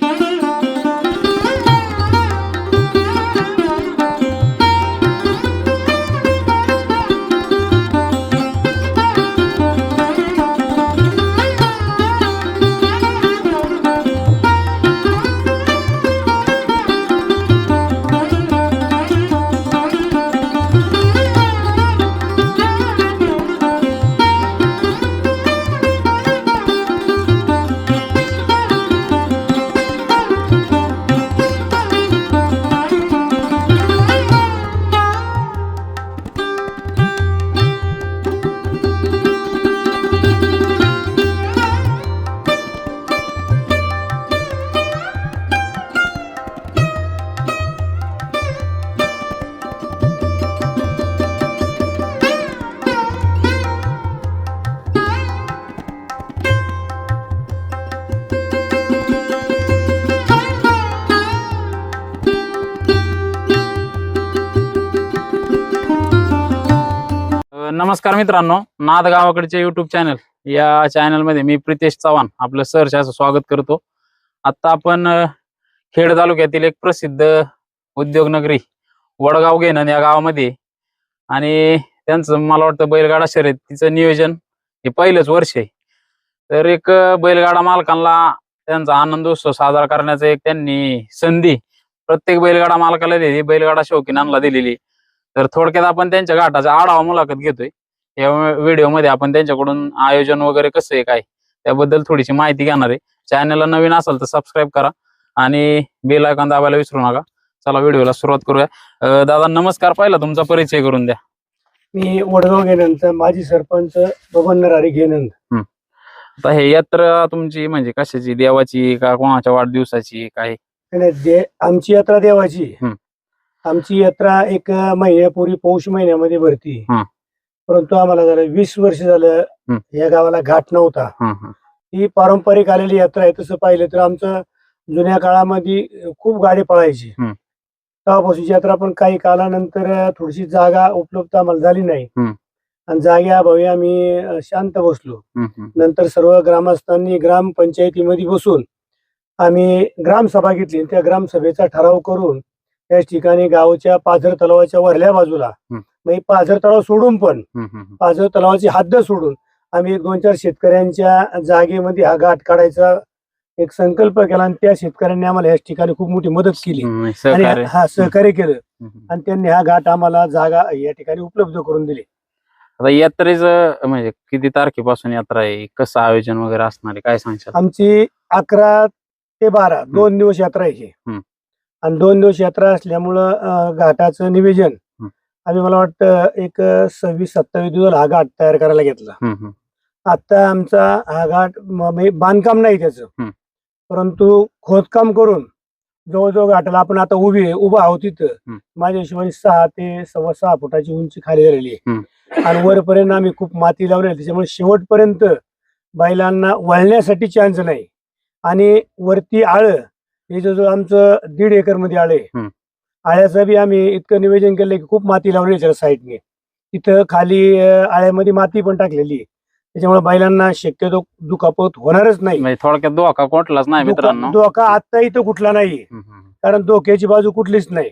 अ, नमस्कार मित्रांनो नाद गावाकडचे युट्यूब चॅनल या चॅनलमध्ये मी प्रितेश चव्हाण आपलं सहर्ष असं स्वागत करतो. आता आपण खेड तालुक्यातील एक प्रसिद्ध उद्योगनगरी वडगाव घेणन या गावामध्ये. आणि त्यांचं मला वाटतं बैलगाडा शर्यतीचं नियोजन हे पहिलंच वर्ष आहे. तर एक बैलगाडा मालकांना त्यांचा आनंदोत्सव साजरा करण्याचं एक त्यांनी संधी प्रत्येक बैलगाडा मालकाला दिली बैलगाडा शौकीनांना दिलेली. तर थोडक्यात आपण त्यांच्या घाटाचा आढावा मुलाखत घेतोय. या व्हिडिओमध्ये आपण त्यांच्याकडून आयोजन वगैरे कसं आहे काय त्याबद्दल थोडीशी माहिती घेणार आहे. चॅनलला नवीन असाल तर सबस्क्राईब करा आणि बेल आयकॉन दाबायला विसरू नका. चला व्हिडिओला सुरुवात करूया. दादा नमस्कार. पहिला तुमचा परिचय करून द्या. मी वडगाव घेनंत माजी सरपंच बबन नरारी घेनंद आता हे यात्रा तुमची म्हणजे कशाची? देवाची का कोणाच्या वाढदिवसाची? काय? आमची यात्रा देवाची. आमची यात्रा एक महिन्यापूर्वी पौष महिन्यामध्ये भरती हं. परंतु आम्हाला झालं वीस वर्ष झालं हं. या गावाला घाट नव्हता हं, पारंपरिक आलेली यात्रा आहे तसं पाहिलं तर आमचं जुन्या काळामध्ये खूप गाडी पळायची हं. तेव्हापासूनची यात्रा पण काही कालानंतर थोडीशी जागा उपलब्ध आम्हाला झाली नाही हं. आणि जाग्याअभावी आम्ही अं, शांत बसलो. नंतर सर्व ग्रामस्थांनी ग्रामपंचायतीमध्ये बसून आम्ही ग्रामसभा घेतली त्या ग्रामसभेचा ठराव करून त्या ठिकाणी गावच्या पाझर तलावाच्या वरल्या बाजूला. मग पाझर तलाव सोडून पण. पाझर तलावाची हद्द सोडून आम्ही एक दोन चार शेतकऱ्यांच्या जागेमध्ये हा घाट काढायचा एक संकल्प केला आणि त्या शेतकऱ्यांनी आम्हाला या ठिकाणी खूप मोठी मदत केली. हं, आणि हा सहकार्य केलं. आणि त्यांनी हा घाट आम्हाला जागा या ठिकाणी उपलब्ध करून दिली. आता यात्रेचं म्हणजे किती तारखेपासून यात्रा आहे? कसं आयोजन वगैरे असणार आहे? काय सांगशाल? आमची अकरा ते बारा दोन दिवस यात्रा आहे. आणि दोन दिवस यात्रा असल्यामुळं अं, घाटाचं निवेदन हं. आम्ही मला वाटतं एक सव्वीस सत्तावीस दिवस हा घाट तयार करायला घेतला. आता आमचा हा घाट म- म्हणजे बांधकाम नाही त्याचं हं. परंतु खोदकाम करून जवळजवळ घाटाला आपण आता उभी आहे उभा आहोत तिथं हं. माझ्या हिशोबाने सहा ते सव्वा सहा फुटाची उंची खाली झालेली आहे. आणि वरपर्यंत आम्ही खूप माती लावली आहे. त्याच्यामुळे शेवटपर्यंत बैलांना वळण्यासाठी चान्स नाही आणि वरती आळ हे जवळजवळ आमचं दीड एकरमध्ये आळ हं. आळ्याचं बी आम्ही इतकं नियोजन केलं की खूप माती लावली आहे त्याच्या साईडने तिथं खाली आळ्यामध्ये माती पण टाकलेली आहे त्याच्यामुळे बैलांना शक्यतो दुखापत होणारच नाही म्हणजे थोडक्यात धोका कोटलाच नाही मित्रांनो धोका आता इथं कुठला नाही. कारण धोक्याची बाजू कुठलीच नाही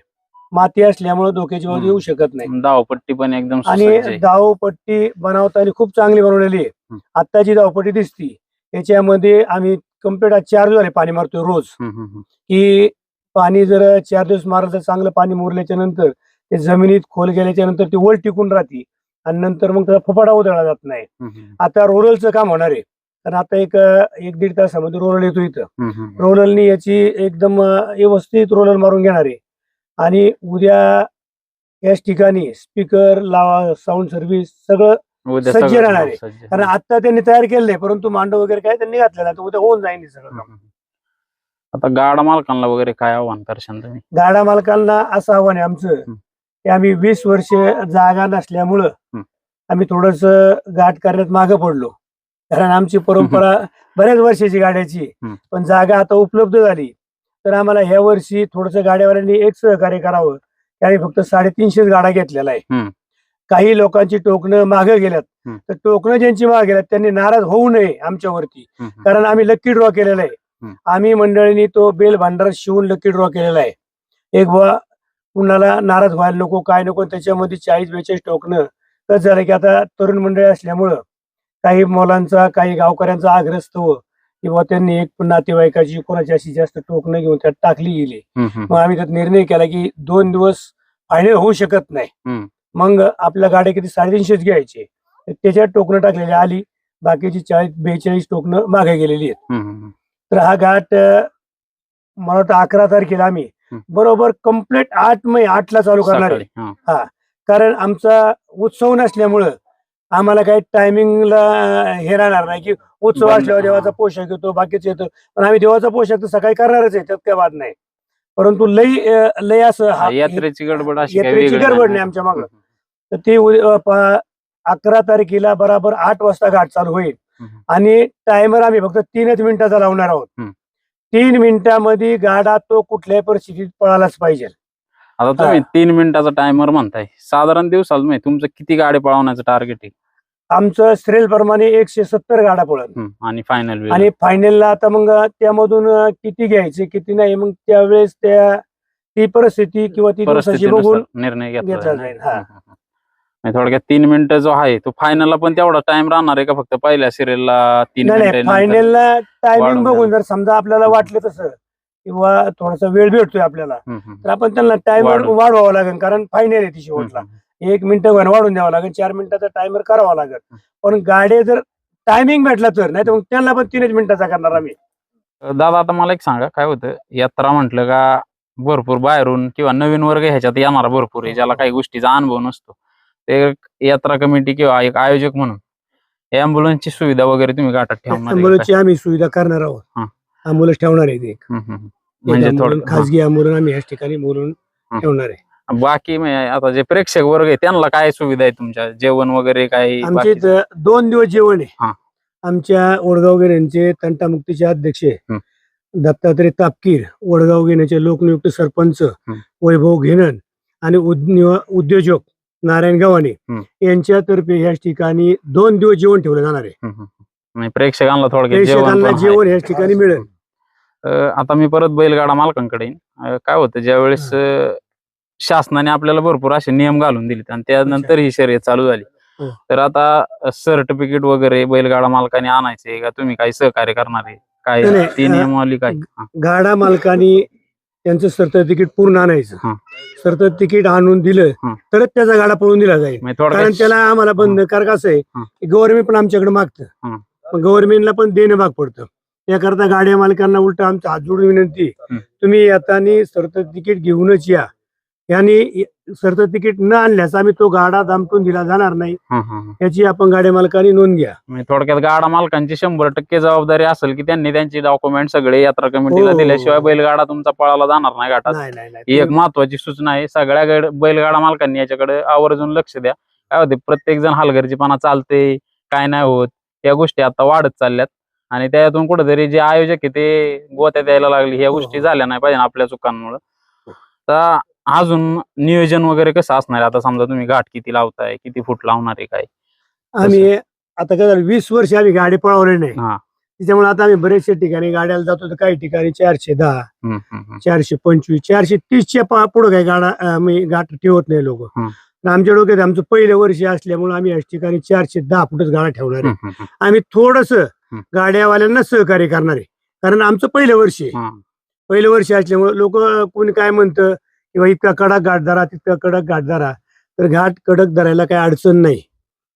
माती असल्यामुळे धोक्याची बाजू. येऊ शकत नाही धावपट्टी पण एकदम आणि. धावपट्टी बनवताना खूप चांगली बनवलेली आहे. आत्ताची धावपट्टी दिसती याच्यामध्ये आम्ही कंप्लीट चार दिवस पाणी मारतोय रोज. की पाणी जर चार दिवस मारलं तर चांगलं पाणी मुरल्याच्या नंतर ते जमिनीत खोल गेल्याच्यानंतर ती वल टिकून राहते आणि नंतर मग त्याला फपाडा उधळला जात नाही. आता रोरलचं काम होणार आहे. कारण आता एक एक दीड तासामध्ये रोरल येतो इथं. रोलरनी याची एकदम व्यवस्थित रोलर मारून घेणार आहे. आणि उद्या याच ठिकाणी स्पीकर लावा साऊंड सर्व्हिस सगळं उद्या सज्ज सगळं राहणार आहे. सज्ज. कारण आता त्यांनी तयार आहे परंतु मांडव वगैरे काय त्यांनी घातलेलं आहे तर उद्या होऊन जाईल हे सगळं काम. आता गाडा मालकांना वगैरे काय आव्हान करशाल तुम्ही गाडा मालकांना असं आव्हान आहे आमचं हं. की आम्ही वीस वर्ष जागा नसल्यामुळं हं. आम्ही थोडस गाठ करण्यात मागे पडलो कारण आमची परंपरा बऱ्याच वर्षाची गाड्याची हं. पण जागा आता उपलब्ध झाली तर आम्हाला ह्या वर्षी थोडस गाड्यावाल्यांनी एक सहकार्य करावं की आम्ही फक्त साडेतीनशेच गाडा घेतलेला आहे. काही लोकांची टोकणं मागे गेल्यात हं. तर टोकणं ज्यांची मागे गेल्यात त्यांनी नाराज होऊ नये आमच्यावरती हं, हं. कारण आम्ही लक्की ड्रॉ केलेला आहे. आम्ही मंडळींनी तो बेल भांडार शिवून लकी ड्रॉ केलेला आहे एक बा कुणाला नाराज व्हायला नको काय नको त्याच्यामध्ये चाळीस बेचाळीस टोकणं कसं झालं की आता तरुण मंडळी असल्यामुळं काही मुलांचा काही गावकऱ्यांचा आग्रस्तव किंवा त्यांनी एक नातेवाईकाची कोणाची अशी जास्त टोकणं घेऊन त्यात टाकली गेली. मग आम्ही त्यात निर्णय केला की दोन दिवस फायनल होऊ शकत नाही. मग आपल्या गाड्या किती साडेतीनशेच घ्यायचे त्याच्यात टोकणं टाकलेली आली बाकीची चाळीस बेचाळीस टोकणं मागे गेलेली आहेत. तर हा घाट मला वाटतं अकरा तारखेला आम्ही. बरोबर कंप्लीट आठ मै आठला चालू करणार आहे हा. कारण आमचा उत्सव नसल्यामुळं आम्हाला काही टायमिंगला हे राहणार नाही की उत्सव असल्यावर देवाचा. पोशाख येतो बाकीच येतो पण आम्ही देवाचा पोशाख तर सकाळी करणारच आहे त्यात काय वाद नाही परंतु लई लई असं हा- यात्रेची गडबड यात्रेची गडबड नाही आमच्या मागं. तर ते अकरा तारखेला बराबर आठ वाजता घाट चालू होईल. आणि टायमर आम्ही फक्त तीनच मिनिटाचा लावणार आहोत. तीन मिनिटामध्ये गाडा तो कुठल्याही परिस्थितीत पळालाच पाहिजे. आता तुम्ही तीन मिनिटाचा टायमर म्हणताय. साधारण दिवसाला तुमचं किती गाडी पळवण्याचं टार्गेट आहे? आमचं श्रेल प्रमाणे एकशे सत्तर गाडा पळत आणि फायनल आणि फायनलला आता मग त्यामधून किती घ्यायचे किती नाही मग त्यावेळेस त्या ती परिस्थिती किंवा ती बघून निर्णय घेतला घेतला जाईल. थोडक्यात तीन मिनिटं जो आहे तो फायनलला पण तेवढा टाइम राहणार आहे का फक्त पहिल्या सिरियलला तीन नाही फायनलला टायमिंग बघून. जर समजा आपल्याला वाटलं तसं किंवा थोडासा वेळ भेटतोय आपल्याला. तर आपण त्यांना टायमर. वाढवावं लागेल कारण फायनल आहे ती शेवटला. एक मिनिटं वन वाढून द्यावं लागेल चार मिनिटाचा टायमर करावा लागेल. पण गाडी जर टायमिंग भेटला तर नाही तर मग त्यांना पण तीनच मिनिटाचा करणार आम्ही. दादा आता मला एक सांगा काय होतं? यात्रा म्हटलं का भरपूर बाहेरून किंवा नवीन वर्ग ह्याच्यात येणारा भरपूर आहे ज्याला काही गोष्टीचा अनुभव नसतो. एक यात्रा कमिटी किंवा एक आयोजक म्हणून अँब्युलन्सची सुविधा वगैरे तुम्ही गाठात ठेवणार आहे का? अँब्युलन्सची आम्ही सुविधा करणार हा. आहोत अँब्युलन्स ठेवणार आहे ते एक हम्म, हम्म. एक म्हणजे थोडं खाजगी अँब्युलन्स आम्ही याच ठिकाणी बोलून हा. ठेवणार आहे. बाकी म्हणजे आता जे प्रेक्षक वर्ग आहे त्यांना काय सुविधा आहे तुमच्या जेवण वगैरे काय आमचे बाकीचं? इथं दोन दिवस जेवण हा. आहे आमच्या वडगाव गिऱ्यांचे तंटामुक्तीचे अध्यक्ष हम्म. दत्तात्रय तापकीर वडगाव घेण्याचे लोकनियुक्त सरपंच वैभव घेणन आणि उद्यो- उद्योजक नारायण गव्हाणे. यांच्यातर्फे ह्याच ठिकाणी दोन दिवस जेवण ठेवलं जाणार आहे प्रेक्षकांना थोडक्यात जेवण प्रेक्षकांना पण आहे. जेवण ह्याच ठिकाणी मिळेल अं, आता मी परत बैलगाडा मालकांकडे येईन. अं, काय होतं ज्यावेळेस अं, शासनाने आपल्याला भरपूर असे नियम घालून दिले आणि त्यानंतर ही शर्यत चालू झाली हो. तर आता सर्टिफिकेट वगैरे बैलगाडा मालकाने आणायचे का तुम्ही काही सहकार्य करणार आहे काय नाही, नाही, ती अं, नियमावली काय हा. गाडा मालकानी त्यांचं सरतर तिकीट पूर्ण आणायचं. सरतर तिकीट आणून दिलं. तरच त्याचा गाडा पळून दिला जाईल म्हणजे कारण त्याला आम्हाला बंद कारण कसं आहे. गव्हर्नमेंट पण आमच्याकडे मागतं. पण गव्हर्नमेंटला पण देणं भाग पडतं त्याकरता गाड्या मालकांना उलट आमचा हात जोडून विनंती. तुम्ही येतानी सरतर तिकीट घेऊनच या यांनी सरतर तिकीट न आणल्यास आम्ही तो गाडा दामटून दिला जाणार नाही. याची आपण गाड्या मालकांनी नोंद घ्या. म्हणजे थोडक्यात गाडा मालकांची शंभर टक्के जबाबदारी असेल की त्यांनी त्यांची डॉक्युमेंट सगळे यात्रा कमिटीला हो. दिल्याशिवाय बैलगाडा तुमचा पळाला जाणार नाही नाही ही एक महत्वाची सूचना आहे. सगळ्या गड- बैलगाडा मालकांनी याच्याकडे आवर्जून लक्ष द्या. काय होते प्रत्येक जण हलगर्जीपणा चालते काय नाही होत. या गोष्टी आता वाढत चालल्यात. आणि त्यातून कुठेतरी जे आयोजक आहे ते गोत्या द्यायला लागली. ह्या गोष्टी हो. झाल्या नाही पाहिजे आपल्या चुकांमुळे. तर अजून नियोजन वगैरे कसं असणार आहे? आता समजा तुम्ही घाट किती लावताय किती फूट लावणार आहे काय? आम्ही आता काय झालं वीस वर्ष आम्ही गाडी पळवली नाही. हा. त्याच्यामुळे आता आम्ही बरेचशा ठिकाणी गाड्याला जातो तर काही ठिकाणी चारशे दहा हम्म, हम्म, हम्म. चारशे पंचवीस चारशे तीसच्या पुढे काही गाडा मी गाठ ठेवत नाही लोक. हम्म. आमच्या डोक्यात आमचं पहिलं वर्ष असल्यामुळे आम्ही याच ठिकाणी चारशे दहा फुटच गाडा ठेवणार आहे. हम्म, हम्म, आम्ही थोडस गाड्यावाल्यांना सहकार्य करणार आहे. कारण आमचं पहिलं वर्ष आहे. पहिलं वर्ष असल्यामुळे लोक कोणी काय म्हणतं किंवा इतका कडक घाट धरा तितका कडक घाट धरा तर घाट कडक धरायला काही अडचण नाही.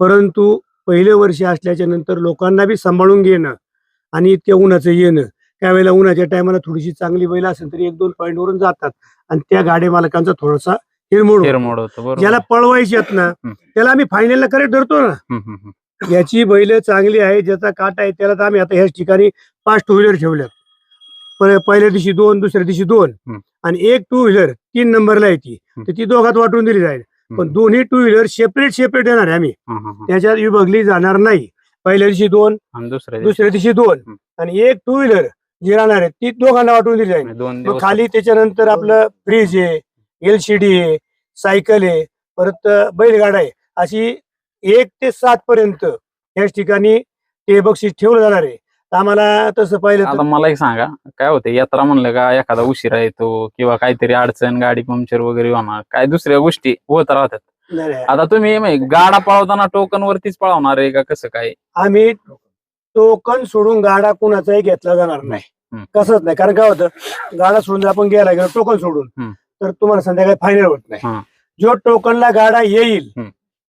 परंतु पहिलं वर्ष असल्याच्या नंतर लोकांना बी सांभाळून घेणं आणि इतक्या उन्हाचं येणं त्यावेळेला उन्हाच्या टायमाला थोडीशी चांगली बैल असेल तरी एक दोन पॉईंट वरून जातात आणि त्या गाडी मालकांचा थोडासा हिरमोड ज्याला पळवायची आहेत ना. त्याला आम्ही फायनलला करेक्ट धरतो ना. याची बैल चांगली आहे ज्याचा काटा आहे त्याला तर आम्ही आता ह्याच ठिकाणी पाच टू व्हीलर ठेवल्यात. प- पहिल्या दिवशी दोन दुसऱ्या दिवशी दोन. हम्म. आणि एक टू व्हीलर तीन नंबरला येते तर ती दोघात वाटून दिली जाईल. पण. दोन्ही टू व्हीलर सेपरेट सेपरेट येणार आहे आम्ही. त्याच्यात विभागली जाणार नाही. पहिल्या दिवशी दोन आणि दुसऱ्या दिवशी दुसऱ्या दिवशी दोन. हम्म. आणि एक टू व्हीलर जी राहणार आहे ती दोघांना वाटून दिली जाईल. म्हणजे दोन मग दिवस खाली त्याच्यानंतर आपलं फ्रीज आहे एलसीडी आहे सायकल आहे परत बैलगाडा आहे. अशी एक ते सात पर्यंत याच ठिकाणी ते बक्षीस ठेवलं जाणार आहे. तर आम्हाला तसं पाहिलं आता मला एक सांगा काय होते यात्रा म्हणलं का एखादा उशिरा येतो किंवा काहीतरी अडचण गाडी पंक्चर वगैरे होणार काय दुसऱ्या गोष्टी होत राहतात. आता तुम्ही म्हणजे गाडा पळवताना टोकन वरतीच पळवणार आहे का कसं काय आम्ही टोकन सोडून गाडा कुणाचाही घेतला जाणार नाही. कसंच नाही कारण काय होतं गाडा सोडून जर आपण गेला गेलो टोकन सोडून हम्म. तर तुम्हाला संध्याकाळी फायनल होत. नाही जो टोकनला गाडा येईल हम्म.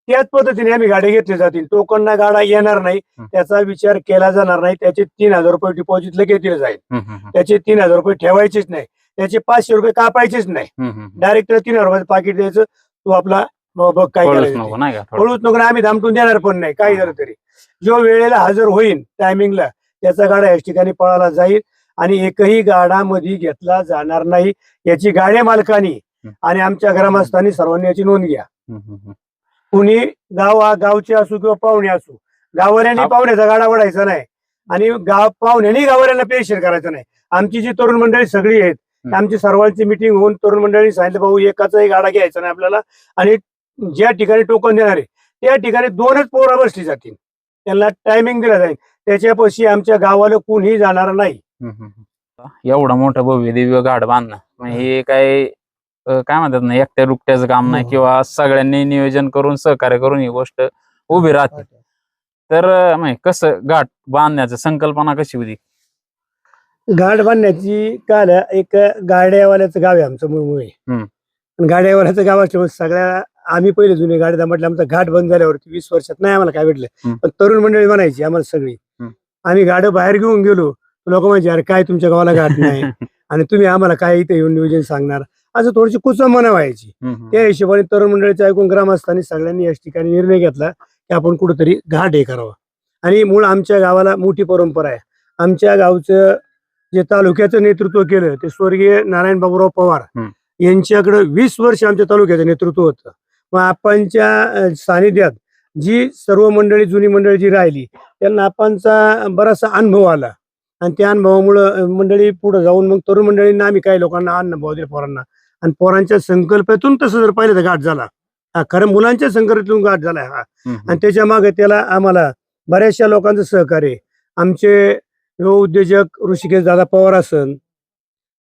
त्याच पद्धतीने आम्ही गाडी घेतली जातील. टोकनला गाडा येणार नाही. त्याचा विचार केला जाणार नाही. त्याचे तीन हजार रुपये डिपॉझिट लगेच दिले जाईल. त्याचे तीन हजार रुपये ठेवायचेच नाही. त्याचे पाचशे रुपये कापायचेच नाही. डायरेक्ट तीन हजार रुपयाचं पाकिट द्यायचं. तू आपला बघ काय करायचं नको आम्ही धामटून देणार पण नाही. काही झालं तरी. जो वेळेला हजर होईल टायमिंगला त्याचा गाडा याच ठिकाणी पळाला जाईल आणि एकही गाडा मध्ये घेतला जाणार नाही. याची गाड्या मालकानी. आणि आमच्या ग्रामस्थांनी सर्वांनी याची नोंद घ्या. कुणी गाव गावचे असू किंवा पाहुणे असू गावऱ्यांनी पाहुण्याचा गाडा वडायचा नाही. आणि गाव पाहुण्यांनी गावऱ्यांना पेशीर करायचं नाही. आमची जी तरुण मंडळी सगळी आहेत हं. आमची सर्वांची मिटिंग होऊन तरुण मंडळी सांगितलं भाऊ एकाचाही गाडा घ्यायचा नाही आपल्याला. आणि ज्या ठिकाणी टोकन देणार त्या ठिकाणी दोनच पोरा बसली जातील. त्यांना टायमिंग दिला जाईल. त्याच्यापाशी आमच्या गावाला कुणीही जाणार नाही. एवढं मोठं भव्य दिव्य घाट बांधणं. हे काय काय म्हणतात ना एकट्या रुकट्याचं काम नाही हो. किंवा सगळ्यांनी नियोजन करून सहकार्य करून ही गोष्ट उभी राहते तर म्हणजे कसं घाट बांधण्याचं संकल्पना कशी होती घाट बांधण्याची काल एक गाड्यावाल्याचं गाव आहे आमचं हम्म. गाड्यावाल्याचं गाव असल्यामुळे सगळ्या आम्ही पहिले जुने गाडी म्हटलं आमचा घाट बंद झाल्यावरती वीस वर्षात नाही आम्हाला काय भेटलं. पण तरुण मंडळी म्हणायची आम्हाला सगळी. आम्ही गाड्या बाहेर घेऊन गेलो लोक म्हणजे अरे काय तुमच्या गावाला घाट नाही आणि तुम्ही आम्हाला काय इथे येऊन नियोजन सांगणार असं थोडीशी कुचम मना व्हायची. त्या हिशोबाने तरुण मंडळीचं ऐकून ग्रामस्थांनी सगळ्यांनी याच ठिकाणी निर्णय घेतला की आपण कुठंतरी घाट हे करावा. आणि मूळ आमच्या गावाला मोठी परंपरा आहे. आमच्या गावचं जे तालुक्याचं नेतृत्व केलं ते स्वर्गीय नारायण बाबूराव पवार. यांच्याकडे वीस वर्ष आमच्या तालुक्याचं नेतृत्व होतं. मग आपणच्या सानिध्यात जी सर्व मंडळी जुनी मंडळी जी राहिली त्यांना आपणचा बराचसा अनुभव आला. आणि त्या अनुभवामुळं मंडळी पुढे जाऊन मग तरुण मंडळींना आम्ही काही लोकांना अनुभव दिला पोरांना. आणि पोरांच्या संकल्पातून तसं जर पाहिलं तर घाट झाला. हा खरं मुलांच्या संकल्पातून घाट झाला हा. आणि त्याच्यामागे त्याला आम्हाला बऱ्याचशा लोकांचं सहकार्य. आमचे उद्योजक ऋषिकेश दादा पवार असन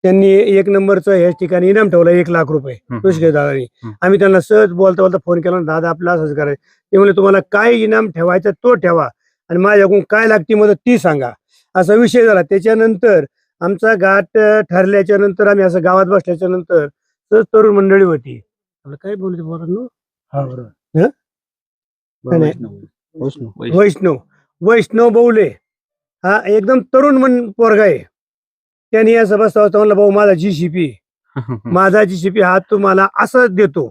त्यांनी एक नंबरचं ह्याच ठिकाणी इनाम ठेवलं एक लाख रुपये ऋषिकेश दादानी. आम्ही त्यांना सहज बोलता बोलता फोन केला दादा आपला असंच करायचं ते म्हणले तुम्हाला काय इनाम ठेवायचं तो ठेवा आणि माझ्याकडून काय लागते मदत ती सांगा. असा विषय झाला. त्याच्यानंतर आमचा घाट अं, ठरल्याच्या नंतर आम्ही असं गावात बसल्याच्या नंतर सहज तरुण मंडळी होती. आपलं काय बोलते हा. बरोबर. वैष्णव. वैष्णव. बौले हा एकदम तरुण मन पोरगा आहे. त्यांनी असं बसता बसता म्हणलं भाऊ माझा जी सी पी माझा जी सी पी हा तुम्हाला असंच देतो.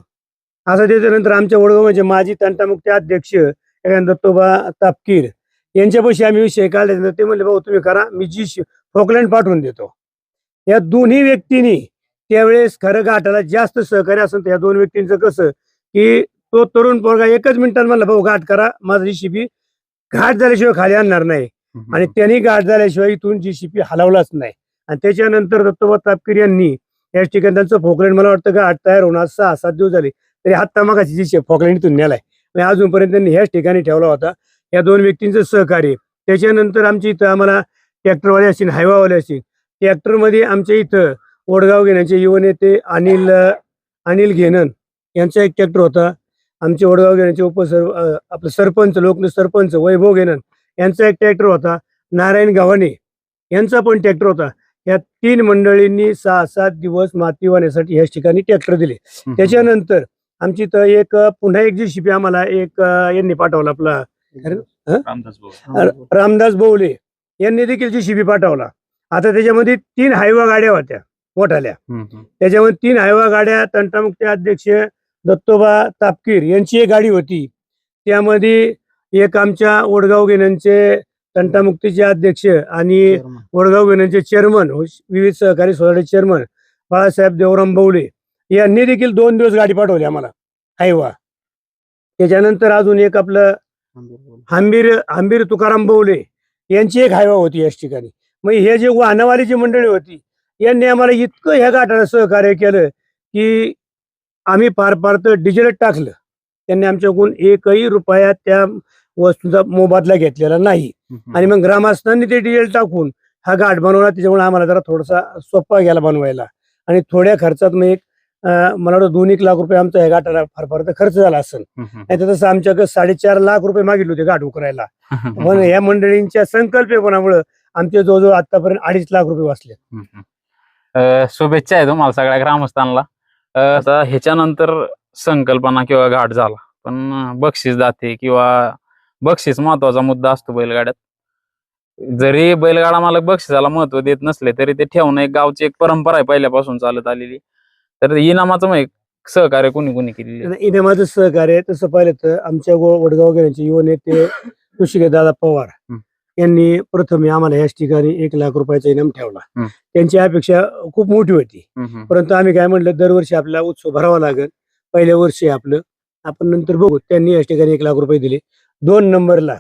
असं त्याच्यानंतर आमच्या वडगाव म्हणजे माजी तंटामुक्ती अध्यक्ष एखादा दत्तोबा तापकीर यांच्यापाशी आम्ही विषय काढले ते म्हणले भाऊ तुम्ही करा. मी जी फोकलँड पाठवून देतो. या दोन्ही व्यक्तींनी त्यावेळेस खरं गाठाला जास्त सहकार्य असेल तर या दोन व्यक्तींचं कसं की तो तरुण पोरगा एकच मिनिटात म्हणला भाऊ घाट करा. माझा शिपी घाट झाल्याशिवाय खाली आणणार नाही. आणि त्यांनी गाठ झाल्याशिवाय इथून जीसीपी हलवलाच नाही. आणि त्याच्यानंतर दत्तोबा तापकीर यांनी याच ठिकाणी त्यांचं फोकलँड मला वाटतं गाठ तयार होणार सहा सात दिवस झाले. तरी हात मागाची जी फोकलँड इथून नेलाय. आणि अजूनपर्यंत त्यांनी ह्याच ठिकाणी ठेवला होता. या दोन व्यक्तींचं सहकार्य. त्याच्यानंतर आमच्या इथं आम्हाला ट्रॅक्टरवाले असतील हायवावाले असतील ट्रॅक्टरमध्ये आमच्या इथं वडगाव घेण्याचे युवा नेते अनिल अनिल घेनन यांचा एक ट्रॅक्टर होता. आमचे वडगाव घेण्याचे उपसर आपलं सरपंच लोकने सरपंच वैभव घेनन यांचा एक ट्रॅक्टर होता. नारायण गावाने यांचा पण ट्रॅक्टर होता. या तीन मंडळींनी सहा सात दिवस माती वाहण्यासाठी ह्याच ठिकाणी ट्रॅक्टर दिले. त्याच्यानंतर आमची इथं एक पुन्हा एक जी शिपी आम्हाला एक यांनी पाठवला आपला रामदास बोवले. यांनी देखील जी शिबी पाठवला. आता त्याच्यामध्ये तीन हायवा गाड्या होत्या मोठाल्या. त्याच्यामध्ये तीन हायवा गाड्या तंटामुक्ती अध्यक्ष दत्तोबा तापकीर यांची एक गाडी होती. त्यामध्ये एक आमच्या वडगाव गेण्यांचे तंटामुक्तीचे अध्यक्ष आणि वडगाव गेण्यांचे चेअरमन विविध सहकारी सोसायटी चेअरमन बाळासाहेब देवराम बवले यांनी देखील दोन दिवस गाडी पाठवली आम्हाला हायवा. त्याच्यानंतर अजून एक आपलं हंबीर हंबीर तुकाराम बवले. यांची एक हायवा होती याच ठिकाणी. मग हे जे वाहनवाली जी मंडळी होती यांनी आम्हाला इतकं ह्या गाठाला सहकार्य केलं की आम्ही पार पार तर डिझेल टाकलं. त्यांनी आमच्याकडून एकही रुपया त्या वस्तूंचा मोबदला घेतलेला नाही. आणि मग ग्रामस्थांनी ते डिझेल टाकून हा घाट बनवला. त्याच्यामुळे आम्हाला जरा थोडासा सोपा गेला बनवायला. आणि थोड्या खर्चात मग एक मला वाटतं दोन एक लाख रुपये आमचा घाटाला फार फार तर खर्च झाला असेल. नाही तर तसं आमच्याकडे साडेचार लाख रुपये मागितले होते घाट उकरायला. पण या मंडळींच्या संकल्पनामुळे आमचे जवळजवळ आतापर्यंत अडीच लाख रुपये वाचले. शुभेच्छा आहे तुम्हाला सगळ्या ग्रामस्थांना. आता ह्याच्यानंतर संकल्पना किंवा घाट झाला. पण बक्षीस दाते किंवा बक्षीस महत्त्वाचा मुद्दा असतो बैलगाड्यात. जरी बैलगाडा मालक बक्षिसाला महत्त्व देत नसले तरी ते ठेवणं एक गावची एक परंपरा आहे पहिल्यापासून चालत आलेली. तर इनामाचं मग एक सहकार्य कोणी कोणी केलेली आहे? इनामाचं सहकार्य. तसं पाहिलं तर आमच्या गो- वडगाव गेल्याचे युवा नेते ऋषिकेश दादा पवार हं. यांनी प्रथम आम्हाला याच ठिकाणी एक लाख रुपयाचा इनाम ठेवला हं. त्यांची अपेक्षा खूप मोठी होती हम्म, हम्म. परंतु आम्ही काय म्हटलं दरवर्षी आपल्याला उत्सव भरावा लागेल पहिल्या वर्षी आपलं आपण नंतर बघू त्यांनी याच ठिकाणी एक लाख रुपये दिले दोन नंबरला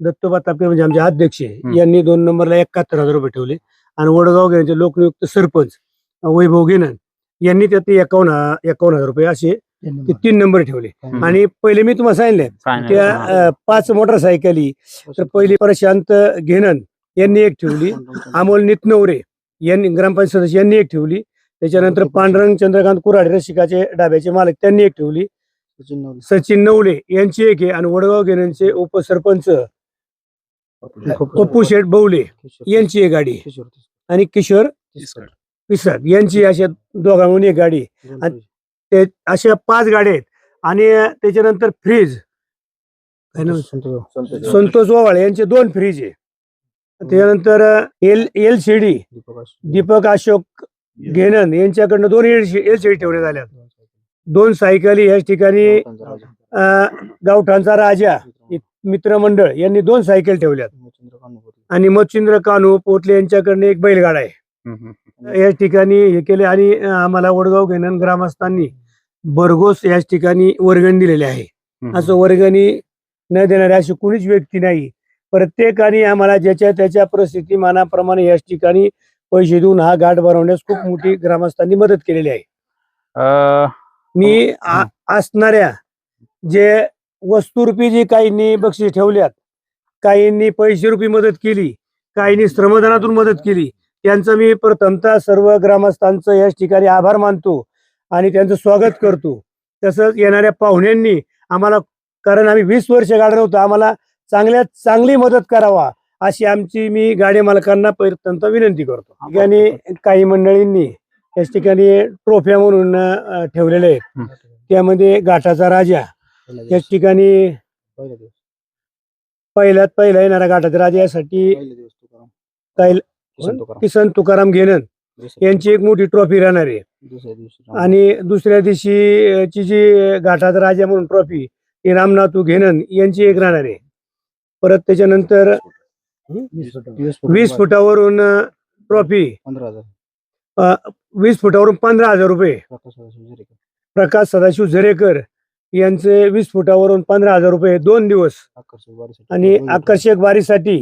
दत्तोबा तापके म्हणजे आमचे अध्यक्ष हं. यांनी दोन नंबरला एकाहत्तर हजार रुपये ठेवले आणि वडगाव गेल्याचे लोकनियुक्त सरपंच वैभव गेनन यांनी त्यात एकावन्न एकावन्न हजार रुपये असे ते तीन नंबर ठेवले. हम्म. आणि पहिले मी तुम्हाला सांगितलं Final. त्या हा. अं, पाच मोटरसायकली तर पहिली प्रशांत घेनन यांनी एक ठेवली अमोल नितनवरे यांनी ग्रामपंचायत सदस्य यांनी एक ठेवली त्याच्यानंतर पांडुरंग चंद्रकांत कुराडे रसिकाचे डाब्याचे मालक त्यांनी एक ठेवली. सचिन नवले. यांची एक आहे आणि वडगाव घेण्यांचे उपसरपंच पप्पू शेठ बवले यांची एक गाडी आणि किशोर. पिसाद यांची अशा दोघांहून एक गाडी ते अशा पाच गाड्या आहेत. आणि त्याच्यानंतर फ्रीज. काय नाव? संतोष ओवाळ यांचे दोन फ्रीज आहे. त्याच्यानंतर L L C D Deepak Ashok Ghenan यांच्याकडनं दोन एल सी डी ठेवण्यात आल्या दोन सायकली याच ठिकाणी अं, गावठाणचा राजा मित्रमंडळ यांनी दोन सायकल ठेवल्यात. आणि मच्छिंद्र कानू पोटले यांच्याकडनं एक बैलगाडा आहे. हम्म, हम्म. याच ठिकाणी हे केले आणि आम्हाला वडगाव घेणं ग्रामस्थांनी भरघोस याच ठिकाणी वर्गणी दिलेले आहे. असं वर्गणी न देणारी अशी कुणीच व्यक्ती नाही. प्रत्येकाने आम्हाला ज्याच्या त्याच्या परिस्थिती मानाप्रमाणे याच ठिकाणी पैसे देऊन हा घाट बनवण्यास खूप मोठी ग्रामस्थांनी मदत केलेली आहे. मी आ- असणाऱ्या जे वस्तुरूपी जी काहींनी बक्षीस ठेवल्यात काहींनी पैसे रुपी मदत केली काहींनी श्रमदानातून मदत केली त्यांचं मी प्रथमतः सर्व ग्रामस्थांचं याच ठिकाणी आभार मानतो आणि त्यांचं स्वागत करतो. तसंच येणाऱ्या पाहुण्यांनी आम्हाला कारण आम्ही वीस वर्ष गाडा नव्हतो आम्हाला चांगल्यात चांगली मदत करावा अशी आमची मी गाडी मालकांना प्रथमतः विनंती करतो. आणि काही मंडळींनी याच ठिकाणी ट्रोफ्या म्हणून ठेवलेल्या आहेत. त्यामध्ये घाटाचा राजा याच ठिकाणी पहिल्यात पहिला येणारा घाटाचा राजा यासाठी किसन तुकाराम. घेणन. यांची एक मोठी ट्रॉफी राहणार आहे. आणि दुसऱ्या दिवशी ची जी घाटाचा राजा म्हणून ट्रॉफी ती रामनाथू घेणन. यांची एक राहणार आहे. परत त्याच्यानंतर वीस फुटावरून ट्रॉफी. पंधरा हजार. वीस फुटावरून पंधरा हजार रुपये. प्रकाश सदाशिव झरेकर. यांचे वीस फुटावरून पंधरा हजार रुपये दोन दिवस. आणि आकर्षक वारीसाठी.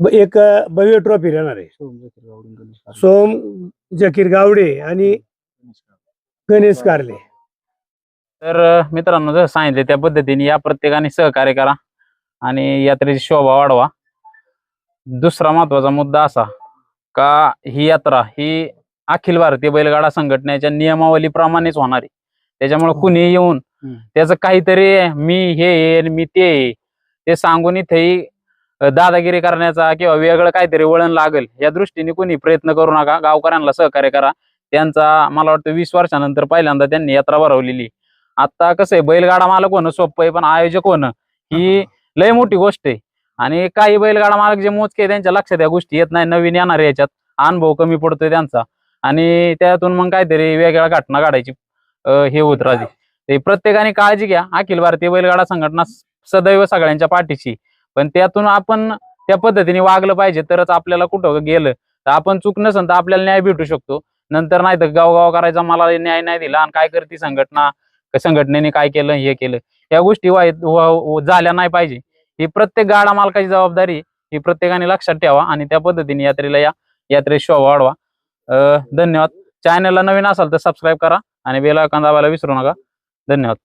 एक भव्य ट्रॉफी राहणार आहे. सोम जाकीर गावडे आणि गणेश कारले तर मित्रांनो जसं सांगितले त्या पद्धतीने या प्रत्येकाने सहकार्य करा आणि यात्रेची शोभा वाढवा. दुसरा महत्त्वाचा मुद्दा असा का ही यात्रा ही अखिल भारतीय बैलगाडा संघटनेच्या नियमावलीप्रमाणेच होणार आहे. त्याच्यामुळे हो. कुणी येऊन. त्याचं काहीतरी मी हे आहे आणि मी ते आहे, ते सांगून इथेही दादागिरी करण्याचा किंवा वेगळं काहीतरी वळण लागेल या दृष्टीने कुणी प्रयत्न करू नका. गावकऱ्यांना सहकार्य करा. त्यांचा मला वाटतं वीस वर्षानंतर पहिल्यांदा त्यांनी यात्रा भरवलेली. आता कसं आहे बैलगाडा मालक होणं सोपं आहे पण आयोजक होणं ही लय मोठी गोष्ट आहे. आणि काही बैलगाडा मालक जे मोजके त्यांच्या लक्षात या गोष्टी येत नाही. नवीन येणार याच्यात. अनुभव कमी पडतोय त्यांचा. आणि त्यातून मग काहीतरी वेगळ्या घटना काढायची हे होत राहते. ते प्रत्येकाने काळजी घ्या. अखिल भारतीय बैलगाडा संघटना सदैव सगळ्यांच्या पाठीशी. पण त्यातून आपण त्या पद्धतीने वागलं पाहिजे तरच आपल्याला कुठं गेलं. तर आपण चूक नसन तर आपल्याला न्याय भेटू शकतो. नंतर नाही तर गावगाव करायचा मला न्याय नाही दिला आणि काय करते संघटना? संघटनेने काय केलं हे केलं. या गोष्टी वाईट झाल्या नाही पाहिजे. ही प्रत्येक गाडा मालकाची जबाबदारी ही प्रत्येकाने लक्षात ठेवा आणि त्या पद्धतीने यात्रेला या यात्रेत शोभा वाढवा. अं, धन्यवाद. चॅनलला नवीन असाल तर सबस्क्राईब करा आणि बेल दाबायला विसरू नका. धन्यवाद.